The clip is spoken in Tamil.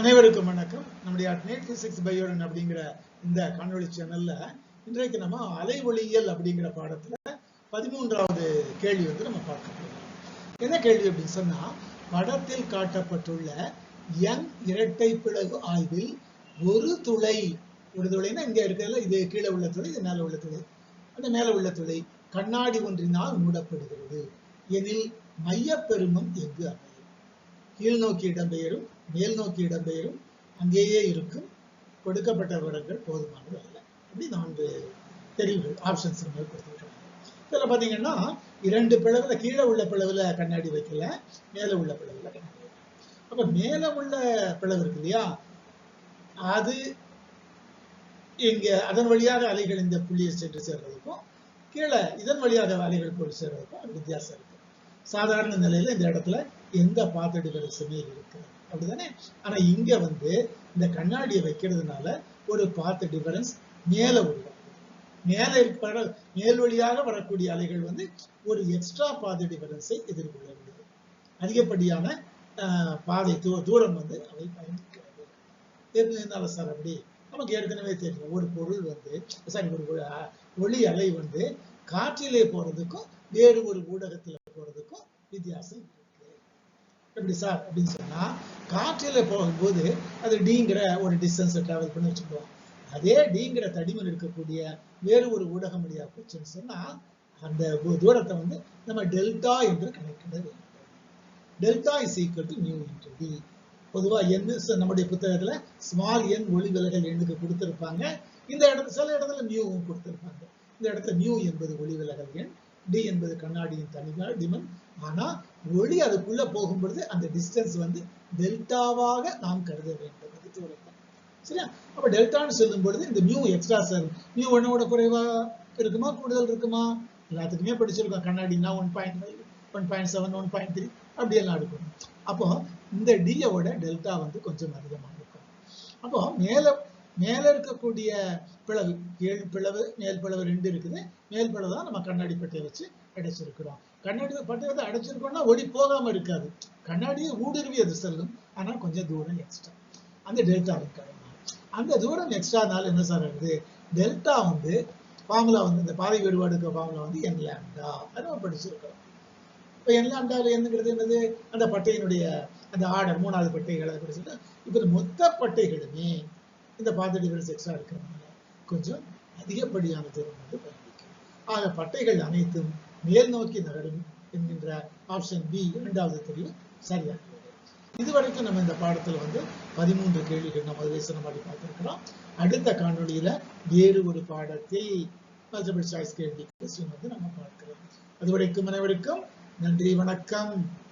அனைவருக்கும் வணக்கம். நம்முடைய அட்னேட் பிசிக்ஸ் பயோடன் அப்படிங்கிற இந்த காணொலி சேனல்ல இன்றைக்கு நம்ம அலை ஒளியியல் அப்படிங்கிற பாடத்துல பதிமூன்றாவது கேள்வி வந்து நம்ம பார்க்க போறோம். என்ன கேள்வி அப்படின்னு சொன்னா படத்தில் காட்டப்பட்டுள்ள யங் இரட்டை பிளவு ஆய்வில் ஒரு துளை ஒரு துளைன்னா இங்க இருக்கிறதுல இது கீழே உள்ள துளை இது மேல உள்ள துளை. அந்த மேல உள்ள துளை கண்ணாடி ஒன்றினால் மூடப்படுகிறது. எனில் மையப்பெருமம் எங்கு அமையும். கீழ்நோக்கி இடம்பெயரும் மேல் நோக்கி இடம்பெயரும் அங்கேயே இருக்கும் கொடுக்கப்பட்ட விவரங்கள் போதுமானது அல்ல. அப்படி நான்கு தெரிவுகள் ஆப்ஷன்ஸ் நம்ம கொடுத்துருக்காங்க இதில் பார்த்தீங்கன்னா இரண்டு பிளவுல கீழே உள்ள பிளவுல கண்ணாடி வைக்கல மேலே உள்ள பிளவுல கண்ணாடி வைக்கல. அப்போ மேலே உள்ள பிளவு இருக்கு இல்லையா? அது இங்க அதன் வழியாக அலைகள் இந்த புள்ளியை சென்று சேர்றதுக்கும் கீழே இதன் வழியாக அலைகள் போய் சேர்றதுக்கும் வித்தியாசம் இருக்கு. சாதாரண நிலையில இந்த இடத்துல எந்த பாத்தடி வரிசையுமே இருக்கு அப்படிதானே ஆனா இங்க வந்து இந்த கண்ணாடியை வைக்கிறதுனால ஒரு பார்த்த டிஃபரன்ஸ் மேல உருவாகுது மேல இருக்கிற மேல் வழியாக வரக்கூடிய அலைகள் வந்து ஒரு எக்ஸ்ட்ரா பாதை டிஃபரன்ஸை எதிர்கொள்கிறது. அதிகப்படியான ஆஹ், பாதை தூ- தூரம் வந்து அவை பயணிக்கிறது. தெரிஞ்சிருந்தாலும் சார் அப்படி. நமக்கு ஏற்கனவே தெரியும். ஒரு பொருள் வந்து சாரி ஒரு ஒளி அலை வந்து காற்றிலே போறதுக்கும் வேறு ஒரு ஊடகத்துல போறதுக்கும் வித்தியாசம் எப்படி சார் அப்படின்னு சொன்னா காற்றில போகும்போது அது டிங்கிற ஒரு டிஸ்டன்ஸை டிராவல் பண்ணி வச்சுக்குவோம் அதே டிங்கிற தடிமன் இருக்கக்கூடிய வேறு ஒரு ஊடகம் வழியா போச்சுன்னு சொன்னா அந்த தூரத்தை வந்து நம்ம டெல்டா என்று கணக்கிட வேண்டும். Delta is equal to nu into t பொதுவா என் நம்முடைய புத்தகத்துல ஸ்மால் என் ஒளி விலகல் எண்ணுக்கு கொடுத்திருப்பாங்க. இந்த இடத்துல சில இடத்துல நியூவும் கொடுத்திருப்பாங்க. இந்த இடத்துல நியூ என்பது ஒளி விலகல் எண். டி என்பது கண்ணாடியின் தனிமா டிமன் ஆனா ஒளி அதுக்குள்ள போகும் பொழுது அந்த டிஸ்டன்ஸ் வந்து டெல்டாவாக நாம் கருத வேண்டும். அது தூரத்தை சரியா? அப்ப டெல்டான்னு சொல்லும் பொழுது இந்த மியூ எக்ஸ்ட்ரா சார் மியூ ஒன்னோட குறைவா இருக்குமா? கூடுதல் இருக்குமா? எல்லாத்துக்குமே படிச்சிருக்கோம். கண்ணாடினா one point five one point seven one point three அப்படியெல்லாம் இருக்கும். அப்போ இந்த டியோட டெல்டா வந்து கொஞ்சம் அதிகமாக இருக்கும். அப்போ மேல மேல இருக்கக்கூடிய பிளவு ஏழு பிளவு மேல் பிளவு ரெண்டு இருக்குது. மேல் பிளவு தான் நம்ம கண்ணாடி பட்டையை வச்சு அடைச்சிருக்கிறோம். கண்ணாடி பட்டையை வந்து அடைச்சிருக்கோம்னா ஒளி போகாம இருக்காது. கண்ணாடியை ஊடுருவி அது செல்லும். ஆனா கொஞ்சம் தூரம் எக்ஸ்ட்ரா அந்த டெல்டாவின் காரணமாக அந்த தூரம் எக்ஸ்ட்ரானால என்ன சார் ஆகுது? டெல்டா வந்து ஃபார்முலா வந்து இந்த பாதை வேறுபாடுக்கு ஃபார்முலா வந்து என் லேம்டா அதை நம்ம படிச்சிருக்கிறோம். இப்போ என் லேம்டாவில் என்னங்கிறது என்னது? அந்த பட்டையினுடைய அந்த ஆர்டர் மூணாவது பட்டைகளை படிச்சுட்டு இப்போ மொத்த பட்டைகளுமே இந்த பாதை எக்ஸ்ட்ரா இருக்கிறதுனால கொஞ்சம் அதிகப்படியான தூரம் வந்து பயணிக்கும் ஆக பட்டைகள் அனைத்தும் மேல் நோக்கி நகரும் என்கின்ற ஆப்ஷன் பி இரண்டாவது தெரிவு சரியானது இதுவரைக்கும் நம்ம இந்த பாடத்துல வந்து பதிமூன்று கேள்விகள் நம்ம விவேசனம் மாதிரி பார்த்திருக்கிறோம். அடுத்த காணொலியில வேறு ஒரு பாடத்தில் மல்டிபிள் சாய்ஸ் கேள்வி கொஸ்டின் வந்து நம்ம பார்க்கிறோம் அதுவரைக்கும் அனைவருக்கும் நன்றி வணக்கம்.